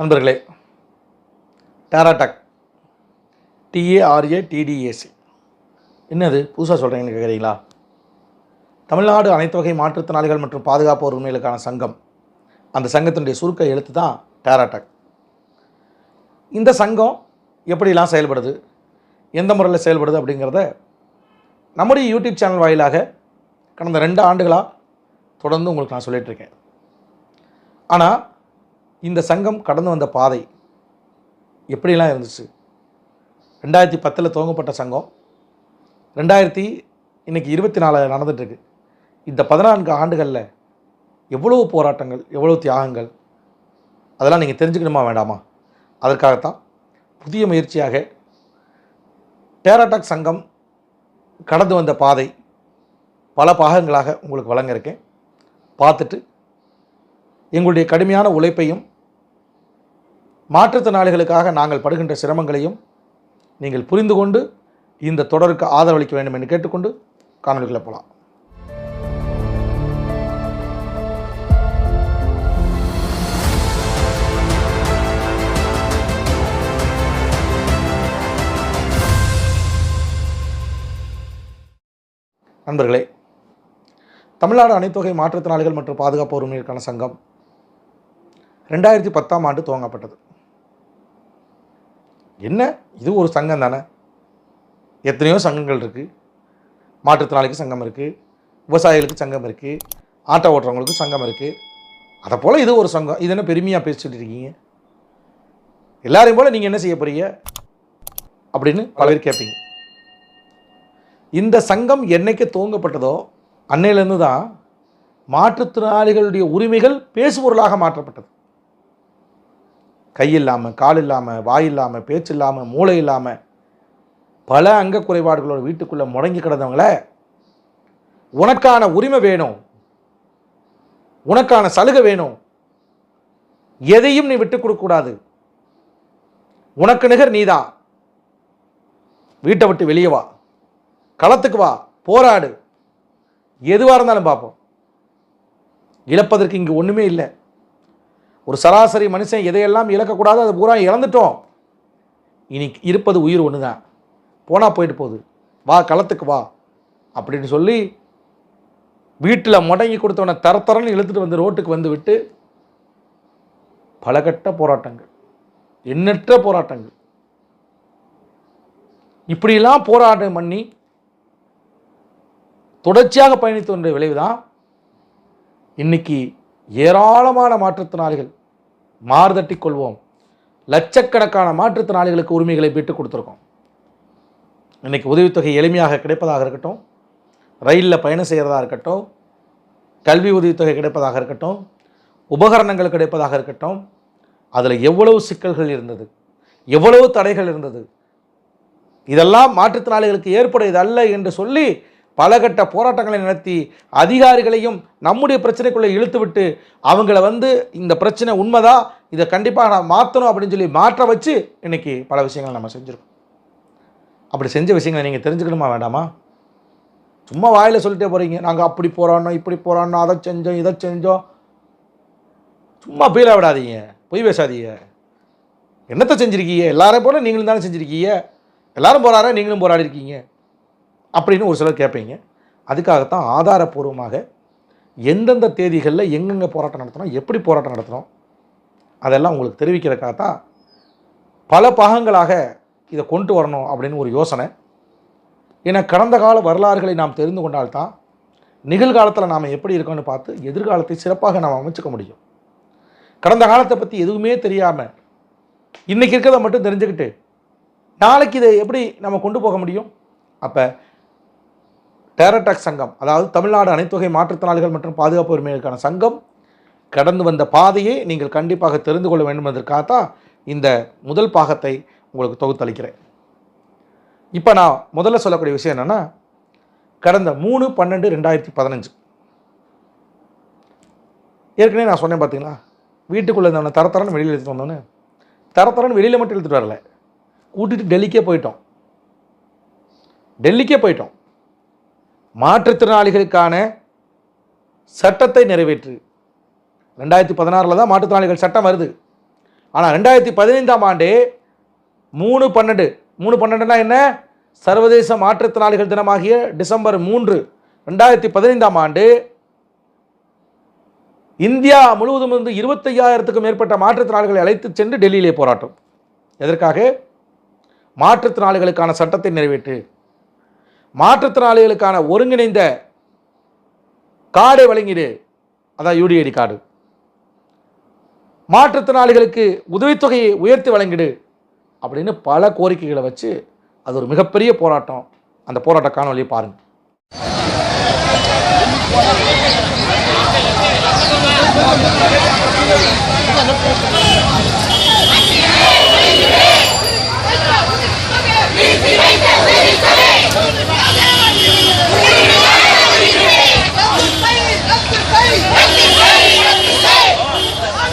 நண்பர்களே டேராடக் டிஏஆர்ஏ டிடிஏசி என்னது? புதுசாக சொல்கிறீங்கன்னு கேட்குறீங்களா தமிழ்நாடு அனைத்து வகை மாற்றுத்திறனாளிகள் மற்றும் பாதுகாப்பு உரிமைகளுக்கான சங்கம். அந்த சங்கத்தினுடைய சுருக்க எழுத்து தான் டேராடக் இந்த சங்கம் எப்படிலாம் செயல்படுது? எந்த முறையில் செயல்படுது அப்படிங்கிறத நம்முடைய யூடியூப் சேனல் வாயிலாக கடந்த ரெண்டு ஆண்டுகளாக தொடர்ந்து உங்களுக்கு நான் சொல்லிகிட்ருக்கேன் ஆனால் இந்த சங்கம் கடந்து வந்த பாதை எப்படிலாம் இருந்துச்சு? ரெண்டாயிரத்தி பத்தில் துவங்கப்பட்ட சங்கம் ரெண்டாயிரத்தி இன்றைக்கி இருபத்தி நாலு நடந்துட்டுருக்கு. இந்த பதினான்கு ஆண்டுகளில் எவ்வளவு போராட்டங்கள் எவ்வளவு தியாகங்கள் அதெல்லாம் நீங்கள் தெரிஞ்சுக்கணுமா வேண்டாமா? அதற்காகத்தான் புதிய முயற்சியாக டேராடாக் சங்கம் கடந்து வந்த பாதை பல பாகங்களாக உங்களுக்கு வழங்க இருக்கேன். பார்த்துட்டு எங்களுடைய கடுமையான உழைப்பையும் மாற்றுத்திறனாளிகளுக்காக நாங்கள் படுகின்ற சிரமங்களையும் நீங்கள் புரிந்து கொண்டு இந்த தொடருக்கு ஆதரவளிக்க வேண்டும் என்று கேட்டுக்கொண்டு காணொலிகளை போகலாம். நண்பர்களே தமிழ்நாடு அனைத்தொகை மாற்றுத்திறனாளிகள் மற்றும் பாதுகாப்பு உரிமைகளுக்கான சங்கம் ரெண்டாயிரத்தி பத்தாம் ஆண்டு துவங்கப்பட்டது. என்ன? இது ஒரு சங்கம் தானே? எத்தனையோ சங்கங்கள் இருக்குது மாற்றுத்திறனாளிக்கு சங்கம் இருக்குது விவசாயிகளுக்கு சங்கம் இருக்குது ஆட்டோ ஓட்டுறவங்களுக்கு சங்கம் இருக்குது அதை போல் இது ஒரு சங்கம். இது என்ன பெருமையாக பேசிட்டு இருக்கீங்க? எல்லாரையும் போல் நீங்கள் என்ன செய்ய போகிறீங்க அப்படின்னு பல பேர் கேட்பீங்க இந்த சங்கம் என்னைக்கு துவங்கப்பட்டதோ அன்னையிலேருந்து தான் மாற்றுத்திறனாளிகளுடைய உரிமைகள் பேசுபொருளாக மாற்றப்பட்டது. கை இல்லாமல் கால் இல்லாமல் வாய் இல்லாமல் பேச்சு இல்லாமல் மூளை இல்லாமல் பல அங்க குறைபாடுகளோட வீட்டுக்குள்ளே முடங்கி கிடந்தவங்கள உனக்கான உரிமை வேணும். உனக்கான சலுகை வேணும். எதையும் நீ விட்டு கொடுக்கக்கூடாது உனக்கு நிகர் நீதான் வீட்டை விட்டு வெளியே வா. களத்துக்கு வா. போராடு. எதுவாக இருந்தாலும் பார்ப்போம். இழப்பதற்கு இங்கே ஒன்றுமே இல்லை. ஒரு சராசரி மனுஷன் எதையெல்லாம் இழக்கக்கூடாது அது பூரா இழந்துட்டோம். இனி இருப்பது உயிர் ஒன்று தான் போனால் போயிட்டு போகுது. வா களத்துக்கு வா அப்படின்னு சொல்லி வீட்டில் முடங்கி கொடுத்தவனை தரத்தரன்னு இழுத்துட்டு வந்து ரோட்டுக்கு வந்து விட்டு பலகட்ட போராட்டங்கள். எண்ணற்ற போராட்டங்கள். இப்படியெல்லாம் போராட்டம் பண்ணி தொடர்ச்சியாக பயணித்து வந்த விளைவு தான் இன்றைக்கி ஏராளமான மாற்றுத்திறனாளிகள் மாறுதட்டி கொள்வோம். லட்சக்கணக்கான மாற்றுத்திறனாளிகளுக்கு உரிமைகளை விட்டு கொடுத்துருக்கோம். இன்றைக்கி உதவித்தொகை எளிமையாக கிடைப்பதாக இருக்கட்டும். ரயிலில் பயணம் செய்கிறதா இருக்கட்டும். கல்வி உதவித்தொகை கிடைப்பதாக இருக்கட்டும். உபகரணங்கள் கிடைப்பதாக இருக்கட்டும். அதில் எவ்வளவு சிக்கல்கள் இருந்தது? எவ்வளவு தடைகள் இருந்தது? இதெல்லாம் மாற்றுத்திறனாளிகளுக்கு ஏற்புடையது அல்ல என்று சொல்லி பலகட்ட போராட்டங்களை நடத்தி அதிகாரிகளையும் நம்முடைய பிரச்சனைக்குள்ளே இழுத்துவிட்டு அவங்கள வந்து இந்த பிரச்சனை உண்மைதா? இதை கண்டிப்பாக நான் மாற்றணும் அப்படின்னு சொல்லி மாற்ற வச்சு இன்னைக்கு பல விஷயங்களை நம்ம செஞ்சுருக்கோம். அப்படி செஞ்ச விஷயங்களை நீங்கள் தெரிஞ்சுக்கணுமா வேண்டாமா? சும்மா வாயில் சொல்லிட்டே போகிறீங்க நாங்கள் அப்படி போராடணும் இப்படி போராடணும் அதை செஞ்சோம் இதை செஞ்சோம். சும்மா பீல விடாதீங்க. பொய் பேசாதீங்க. என்னத்தை செஞ்சுருக்கீங்க? எல்லாரையும் போல நீங்களும் தானே செஞ்சுருக்கீங்க? எல்லாரும் போராட நீங்களும் போராடி இருக்கீங்க அப்படின்னு ஒரு சிலர் கேட்பீங்க. அதுக்காகத்தான் ஆதாரப்பூர்வமாக எந்தெந்த தேதிகளில் எங்கெங்கே போராட்டம் நடத்தணும் எப்படி போராட்டம் நடத்தணும் அதெல்லாம் உங்களுக்கு தெரிவிக்கிறதுக்காக தான் பல பாகங்களாக இதை கொண்டு வரணும் அப்படின்னு ஒரு யோசனை. ஏன்னா கடந்த கால வரலாறுகளை நாம் தெரிந்து கொண்டால்தான் நிகழ்காலத்தில் நாம் எப்படி இருக்கோம்னு பார்த்து எதிர்காலத்தை சிறப்பாக நாம் அமைச்சுக்க முடியும். கடந்த காலத்தை பற்றி எதுவுமே தெரியாமல் இன்றைக்கி இருக்கிறத மட்டும் தெரிஞ்சுக்கிட்டு நாளைக்கு இதை எப்படி நம்ம கொண்டு போக முடியும்? அப்போ டேரடாக் சங்கம் அதாவது தமிழ்நாடு அனைத்துவகை மாற்றுத்திறனாளிகள் மற்றும் பாதுகாப்பு உரிமைகளுக்கான சங்கம் கடந்து வந்த பாதையை நீங்கள் கண்டிப்பாக தெரிந்து கொள்ள வேண்டும் என்பதற்காகத்தான் இந்த முதல் பாகத்தை உங்களுக்கு தொகுத்தளிக்கிறேன். இப்போ நான் முதல்ல சொல்லக்கூடிய விஷயம் என்னென்னா கடந்த மூணு பன்னெண்டு ரெண்டாயிரத்தி பதினஞ்சு. ஏற்கனவே நான் சொன்னேன் பார்த்தீங்களா வீட்டுக்குள்ளே இருந்தவனை தரத்தரன்னு வெளியில் எடுத்துகிட்டு வந்தோன்னு தரத்தரன்னு வெளியில் மட்டும் எடுத்துகிட்டு வரல. கூட்டிகிட்டு டெல்லிக்கே போயிட்டோம். டெல்லிக்கே போயிட்டோம். மாற்றுத்திறனாளிகளுக்கான சட்டத்தை நிறைவேற்று. ரெண்டாயிரத்தி பதினாறில் தான் மாற்றுத்திறனாளிகள் சட்டம் வருது. ஆனால் ரெண்டாயிரத்தி பதினைந்தாம் ஆண்டு மூணு பன்னெண்டு. மூணு பன்னெண்டுனா என்ன? சர்வதேச மாற்றுத்திறனாளிகள் தினமாகிய டிசம்பர் மூன்று ரெண்டாயிரத்தி பதினைந்தாம் ஆண்டு இந்தியா முழுவதும் இருந்து இருபத்தையாயிரத்துக்கும் மேற்பட்ட மாற்றுத்திறனாளிகளை அழைத்து சென்று டெல்லியிலே போராட்டம். எதற்காக? மாற்றுத்திறனாளிகளுக்கான சட்டத்தை நிறைவேற்று. மாற்றுத்திறனாளிகளுக்கான ஒருங்கிணைந்த கார்டை வழங்கிடு. அதான் யூடிஐடி கார்டு மாற்றுத்திறனாளிகளுக்கு உதவித்தொகையை உயர்த்தி வழங்கிடு அப்படின்னு பல கோரிக்கைகளை வச்சு அது ஒரு மிகப்பெரிய போராட்டம். அந்த போராட்ட காணொலியை பாருங்க.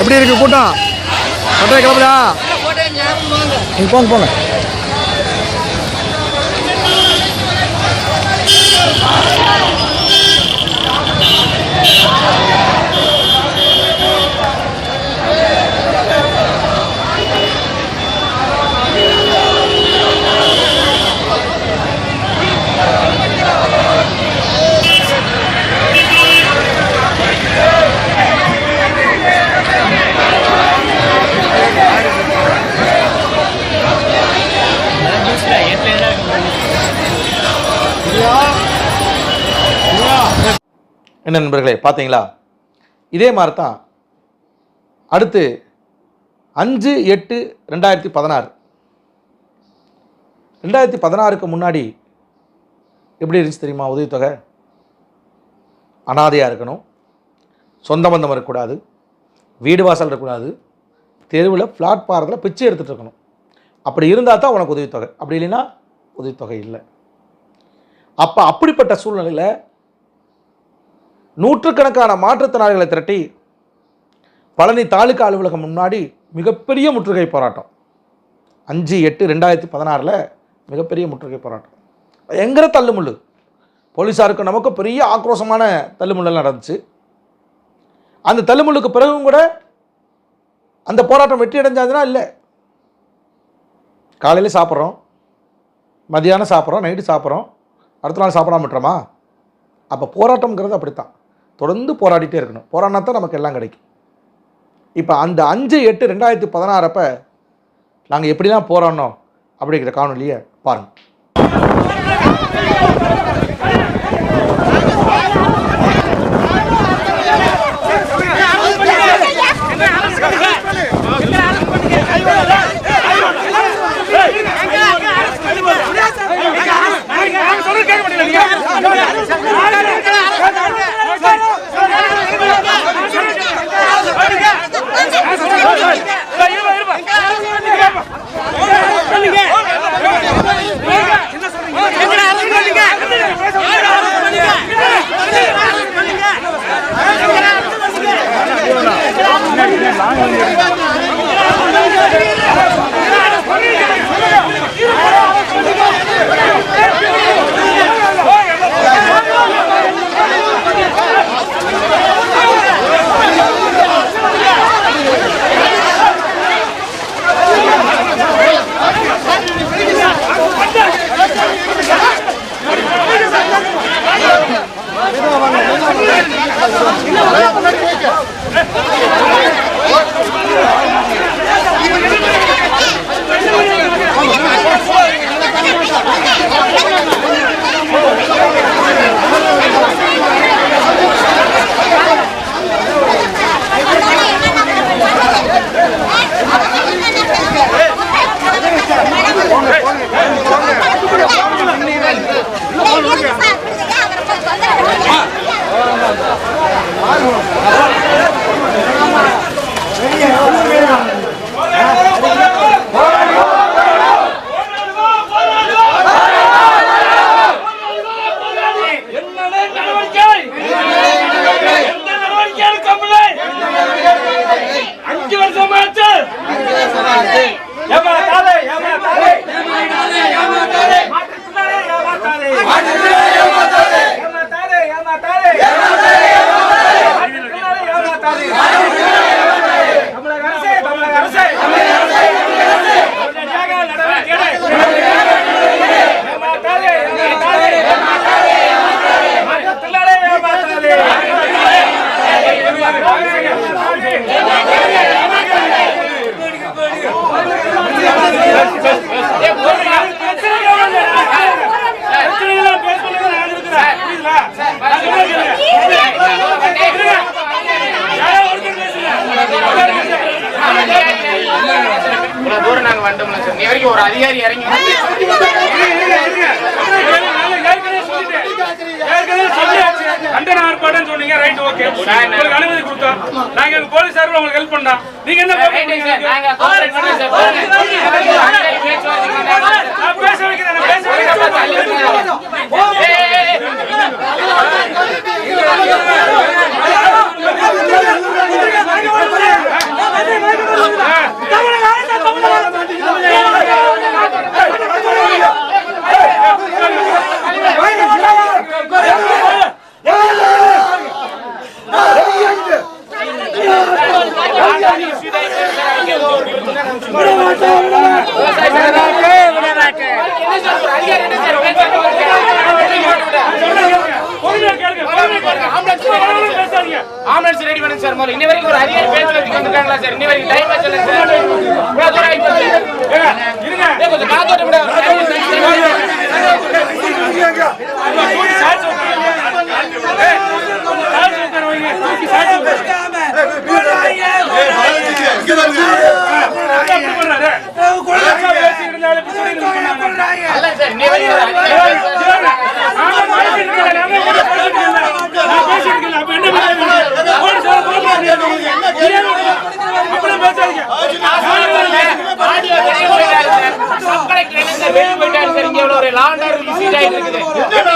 எப்படி இருக்கு கூட்டம் பட்டறை கிளம்புதா நீங்க போங்க போங்க Thank you. என்ன நண்பர்களே பார்த்தீங்களா இதே மாதிரி தான் அடுத்து அஞ்சு எட்டு ரெண்டாயிரத்தி பதினாறு. ரெண்டாயிரத்தி பதினாறுக்கு முன்னாடி எப்படி இருந்துச்சு தெரியுமா உதவித்தொகை? அனாதையாக இருக்கணும். சொந்த பந்தம் இருக்கக்கூடாது. வீடு வாசல் இருக்கக்கூடாது. தெருவில் பிளாட்பாரத்தில் பிச்சை எடுத்துகிட்டு இருக்கணும். அப்படி இருந்தால் தான் உனக்கு உதவித்தொகை. அப்படி இல்லைன்னா உதவித்தொகை இல்லை. அப்போ அப்படிப்பட்ட சூழ்நிலையில் நூற்றுக்கணக்கான மாற்றுத்திறனாளிகளை திரட்டி பழனி தாலுகா அலுவலகம் முன்னாடி மிகப்பெரிய முற்றுகை போராட்டம். அஞ்சு எட்டு ரெண்டாயிரத்தி பதினாறில் மிகப்பெரிய முற்றுகை போராட்டம். எங்கிற தள்ளுமுள்ளு. போலீஸாருக்கு நமக்கு பெரிய ஆக்ரோஷமான தள்ளுமுள்ளல் நடந்துச்சு. அந்த தள்ளுமுள்ளுக்கு பிறகும் கூட அந்த போராட்டம் வெற்றி அடைஞ்சாதுன்னா இல்லை? காலையில் சாப்பிட்றோம். மதியானம் சாப்பிட்றோம். நைட்டு சாப்பிட்றோம். அடுத்த நாள் சாப்பிடாம விட்டுறோமா? அப்போ போராட்டம்ங்கிறது அப்படித்தான். தொடர்ந்து போராடிட்டே இருக்கணும் போராடினா தான் நமக்கு எல்லாம் கிடைக்கும் இப்போ அந்த அஞ்சு எட்டு ரெண்டாயிரத்தி பதினாறப்ப நாங்கள் எப்படிலாம் போராடணும் அப்படிங்கிற காணொலியை பாருங்கள் என்ன சொல்றீங்க அதிகாரி இறங்கி கண்டன ஆர்ப்பாட்டம் சொன்னீங்க. ரைட் ஓகே உங்களுக்கு அனுமதி கொடுத்தோம் நாங்க போலீஸார் உங்களுக்கு ஹெல்ப் பண்ணோம் நீங்க என்ன பேச வைக்கிறேன் பேச வைக்கிறேன் பொறுமையா கேளுங்க பொறுமையா கேளுங்க ஆம்புலன்ஸ் பேசாதீங்க ஆம்புலன்ஸ் ரெடி பண்ணுங்க சார் முதல்ல இன்னி வரைக்கும் ஒரு அதிகாரி பேச்சுவார்த்தைக்கு வந்திருக்காங்களா சார் இன்னி வரைக்கும் டைம் ஆச்சு சார் இவ்வளவு தூரம் ஆகி போச்சு. இருங்க ஏய், கொஞ்சம் காத்தோட்டம் விட சாட்சி உட்காருங்க. ஏய், சாட்சி உட்கார வைங்க. தூக்கி சாட்சி உட்காரு. என்ன இப்படி பண்றாரு? ஒழுங்கா பேசி இருந்தாலும் இப்படி சொல்லி நிறுத்தினாங்க. அல்ல சார் இன்னி வரைக்கும் ஒரு அதிகாரி பேச்சுவார்த்தைக்கு நான் பேசிட்டு இருக்கேன். நான் கூட பேசிட்டு இருக்கேன். நான் பேசிட்டு இருக்கேன். அப்ப என்ன பண்ணுவீங்க? போலீஸ் வேலை போக முடியாது. அப்படியே பேசாதீங்க. ஆடியோ வெளியே போயிட்டாரு சார். சப் கலெக்டர் என்ன சார் வெளியே போயிட்டாரு சார். இங்க இவ்வளவு ஒரு order issue ஆயிட்டு இருக்குது. எப்படி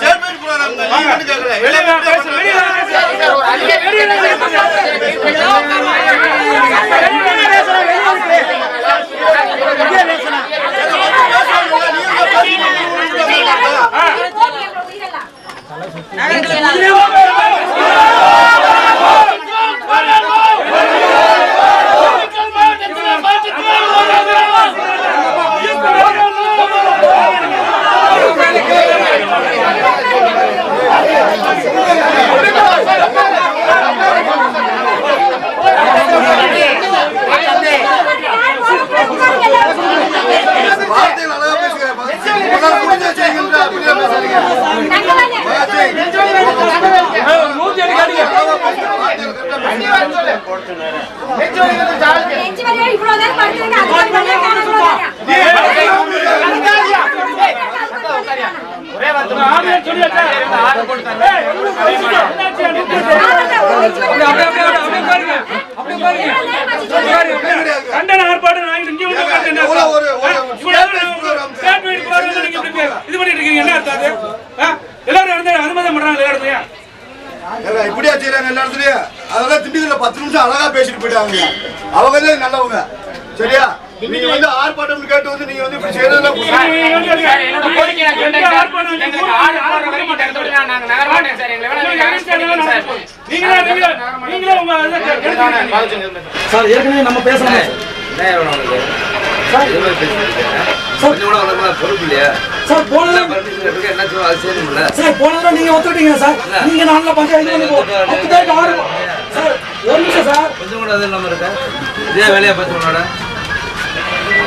சார் வெளியே வா, பேசு. வெளியே வா, பேசு. சார், ஒரு அதிகாரி ஒரே வார்த்தை ஆடியோ சொல்லியாச்சா? ஆர்டர் போட்டுட்டாங்க ஏய், என்னாச்சு? கண்டன ஆர்ப்பாட்டம் நாங்க இங்க வந்து உட்கார்ந்து என்ன ஒரு- ஒரு- ஒரு- இவ்வளவு நேரம் ஸ்டேட் வைட் போறது நீங்க இப்படி இது பண்ணிட்டு இருக்கீங்க என்ன அர்த்தம்? எல்லாரும் அனுமதி பண்றாங்க எல்லா ஏங்க, இப்படியா செய்றாங்க எல்லா இடத்துலயும் அதெல்லாம் திண்டுக்கல்ல பத்து நிமிஷம் அழகா பேசிட்டு போயிட்டாங்க. அவங்க நல்லவங்க. சரியா? நீங்க வந்து ஆர்ப்பாட்டம் கேட்டு வந்து நீங்க வந்து இப்படி செய்யறதெல்லாம். சார் ஏற்கனவே நம்ம பேசணும் சார் போன தடவை- நீங்க ஒத்துக்கிட்டீங்க சார். நீங்க நான்ல பஞ்சாயத்து பத்து பேருக்கு ஆறு சார் ஒரு நிமிஷம் சார். கொஞ்சம் கூட அது இல்லாம இருக்க? இதே வேலையா பார்த்து உன்னோட?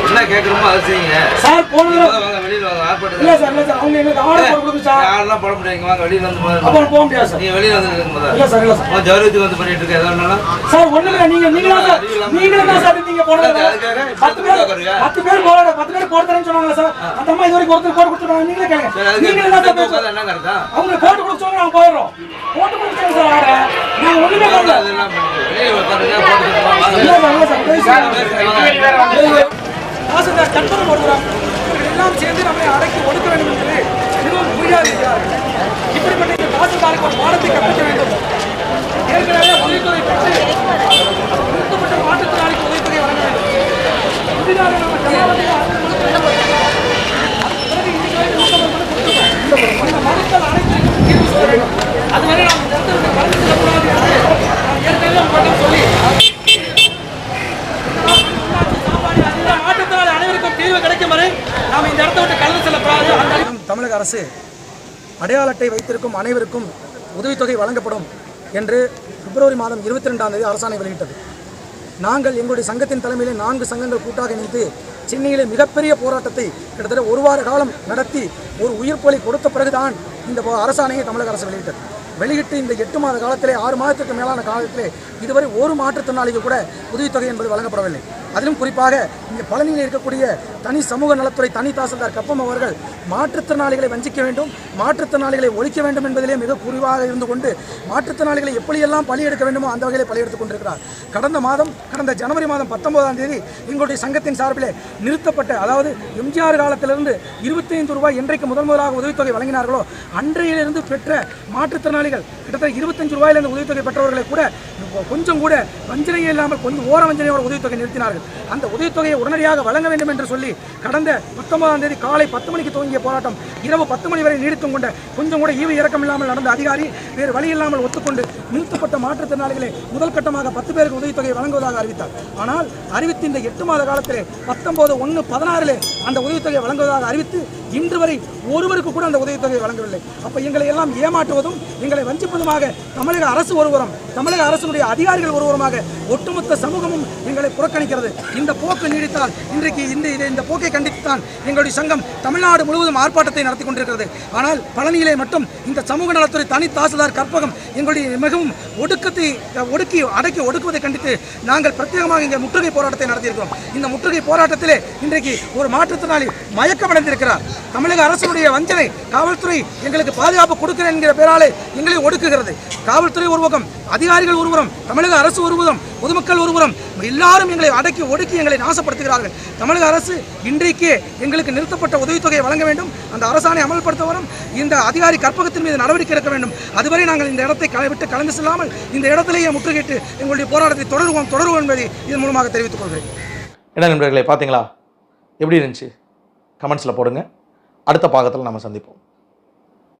என்ன கேட்கணுமோ அது செய்யுங்க. சார் போன வாங்க, வெளியில வாங்க ஆர்ப்பாட்டம் இல்ல சார் இல்ல சார் அவங்க எங்களுக்கு ஆர்டர் போட்டு கொடுத்து சார். ஆடெல்லாம் போட முடியாது இங்க வாங்க வெளியில வந்து முதல்ல. அப்புறம் போக முடியாது சார். நீங்க வெளியில வந்து நில்லுங்க முதல்ல. இல்ல சார் இல்ல சார். உன் ஜவுரியத்துக்கு வந்து பண்ணிட்டு இருக்க எதா இருந்தாலும் சார் ஒண்ணு இல்ல. நீங்க நீங்க தான் சார் நீங்க தான் சார் நீங்க போன தடவை அதுக்காக பத்து பேர் பத்து பேர் போட பத்து பேர் போட தரேன்னு சொன்னாங்க சார். அந்த அம்மா இது வரைக்கும் ஒருத்தர் போட்டு கொடுத்துருவாங்க நீங்களே கேளுங்க. சரி அதுக்கு நீங்களே தான் சார் உட்கார்ந்து பேசுறோம் என்ன அர்த்தம் அவங்க போட்டு கொடுத்தவங்க நாங்க போயிடுறோம். போட்டு கொடுத்தாங்க சார் ஆர்டர் நாங்க ஒண்ணுமே பண்ணல. அதெல்லாம் பண்ணிட்டு வெளியே உட்காருங்க போட்டு கொடுத்துருவோம். வாங்க. இல்ல சார் இல்ல சார் பேசுங்க பேசுங்க, வாங்க. கற்பனை போடுறாங்க இவர்கள் எல்லாம் சேர்ந்து நம்மை அடக்கி ஒடுக்க வேண்டும் என்று மிகவும் புரியாது இப்படிப்பட்ட இந்த தாசில்தாருக்கு ஒரு பாடத்தை கற்பிக்க வேண்டும். ஏற்கனவே உதவித்தொகை பெற்று ஒடுக்கப்பட்ட மாற்றுத்திறனாளிக்கு உதவித்தொகை வழங்க வேண்டும். புதிதாக நம்ம ஜனாதிபதி பிறகு அனைத்தையும் தீர்வு செய்ய வேண்டும். அதுவரை நாம் இந்த இடத்துல இருந்து கடந்து செல்லக்கூடாது என்று நான் ஏற்கனவே உங்களிடம் சொல்லி இந்த மாற்றத்தினால் அனைவருக்கும் தீர்வு கிடைக்கும் வரை நாம் இந்த இடத்தை விட்டு தமிழக அரசு அடையாள அட்டை வைத்திருக்கும் அனைவருக்கும் உதவித்தொகை வழங்கப்படும் என்று பிப்ரவரி மாதம் இருபத்தி ரெண்டாம் தேதி அரசாணை வெளியிட்டது. நாங்கள் எங்களுடைய சங்கத்தின் தலைமையிலே நான்கு சங்கங்கள் கூட்டாக இணைந்து சென்னையிலே மிகப்பெரிய போராட்டத்தை கிட்டத்தட்ட ஒரு வார காலம் நடத்தி ஒரு உயிர் கொடுத்த பிறகுதான் இந்த அரசாணையை தமிழக அரசு வெளியிட்டது. வெளியிட்டு இந்த எட்டு மாத காலத்திலே ஆறு மாதத்துக்கு மேலான காலத்திலே இதுவரை ஒரு மாற்றுத்திறனாளிக்கு கூட உதவித்தொகை என்பது வழங்கப்படவில்லை. அதிலும் குறிப்பாக இங்கே பழனியில் இருக்கக்கூடிய தனி சமூக நலத்துறை தனி தாசில்தார் கப்பம் அவர்கள் மாற்றுத்திறனாளிகளை வஞ்சிக்க வேண்டும் மாற்றுத்திறனாளிகளை ஒழிக்க வேண்டும் என்பதிலே மிக குறிவாக இருந்து கொண்டு மாற்றுத்திறனாளிகளை எப்படியெல்லாம் பலி எடுக்க வேண்டுமோ அந்த வகையில் பலி எடுத்துக் கொண்டிருக்கிறார். கடந்த மாதம் கடந்த ஜனவரி மாதம் பத்தொன்பதாம் தேதி எங்களுடைய சங்கத்தின் சார்பிலே நிறுத்தப்பட்ட அதாவது எம்ஜிஆர் காலத்திலிருந்து இருபத்தைந்து ரூபாய் என்றைக்கு முதல் முதலாக உதவித்தொகை வழங்கினார்களோ அன்றையிலிருந்து பெற்ற மாற்றுத்திறனாளிகள் கிட்டத்தட்ட இருபத்தஞ்சு ரூபாயிலிருந்து உதவித்தொகை பெற்றவர்களை கூட கொஞ்சம் கூட வஞ்சனையே இல்லாமல் கொஞ்சம் ஓர வஞ்சனையோட உதவித்தொகை நிறுத்தினார்கள். அந்த உதவித்தொகையை உடனடியாக வழங்க வேண்டும் என்று சொல்லி கடந்த பத்தொன்பதாம் தேதி காலை பத்து மணிக்கு துவங்கிய போராட்டம் இரவு பத்து மணி வரை நீடித்தும் கொண்ட கொஞ்சம் கூட ஈவு இறக்கம் இல்லாமல் நடந்த அதிகாரி வேறு வழி இல்லாமல் ஒத்துக்கொண்டு நிறுத்தப்பட்ட மாற்றுத்திறனாளிகளை முதல் கட்டமாக பத்து பேருக்கு உதவித்தொகை வழங்குவதாக அறிவித்தார். ஆனால் அறிவித்து இந்த எட்டு மாத காலத்திலே பத்தொன்பது ஒன்று பதினாறிலே அந்த உதவித்தொகை வழங்குவதாக அறிவித்து இன்று வரை ஒருவருக்கு கூட அந்த உதவித்தொகை வழங்கவில்லை. அப்போ எங்களை எல்லாம் ஏமாற்றுவதும் எங்களை வஞ்சிப்பதுமாக தமிழக அரசு ஒருவரும் தமிழக அரசுடைய அதிகாரிகள் ஒருவருமாக ஒட்டுமொத்த சமூகமும் எங்களை புறக்கணிக்கிறது. இந்த போக்கு நீடித்தால் இன்றைக்கு இந்த இதை- இந்த போக்கை கண்டித்துத்தான் எங்களுடைய சங்கம் தமிழ்நாடு முழுவதும் ஆர்ப்பாட்டத்தை நடத்தி கொண்டிருக்கிறது. ஆனால் பழனியிலே மட்டும் இந்த சமூக நலத்துறை தனி தாசில்தார் கற்பகம் எங்களுடைய மிகவும் ஒடுக்கத்தை ஒடுக்கி அடக்கி ஒடுக்குவதை கண்டித்து நாங்கள் பிரத்யேகமாக இங்கே முற்றுகை போராட்டத்தை நடத்தியிருக்கிறோம். இந்த முற்றுகை போராட்டத்திலே இன்றைக்கு ஒரு மாற்றுத்திறனாளி மயக்கமடைந்திருக்கிறார். தமிழக அரசுடைய வஞ்சனை காவல்துறை எங்களுக்கு பாதுகாப்பு கொடுக்கிறேன் என்கிற பேராலே எங்களை ஒடுக்குகிறது. காவல்துறை ஒருபக்கம் அதிகாரிகள் ஒருபுறம் தமிழக அரசு ஒருபுறம் பொதுமக்கள் ஒருபுறம் எல்லாரும் எங்களை அடக்கி ஒடுக்கி எங்களை நாசப்படுத்துகிறார்கள். தமிழக அரசு இன்றைக்கே எங்களுக்கு நிறுத்தப்பட்ட உதவித்தொகையை வழங்க வேண்டும். அந்த அரசாணை அமல்படுத்த வரும் இந்த அதிகாரி கற்பகத்தின் மீது நடவடிக்கை எடுக்க வேண்டும். அதுவரை நாங்கள் இந்த இடத்தை களை விட்டு கலந்து செல்லாமல் இந்த இடத்திலேயே முற்றுகையிட்டு எங்களுடைய போராட்டத்தை தொடருவோம் தொடருவோம் என்பதை இதன் மூலமாக தெரிவித்துக் கொள்கிறேன். என்ன நண்பர்களே பார்த்தீங்களா? எப்படி இருந்துச்சு? கமெண்ட்ஸில் போடுங்க. அடுத்த பாகத்தில் நம்ம சந்திப்போம்.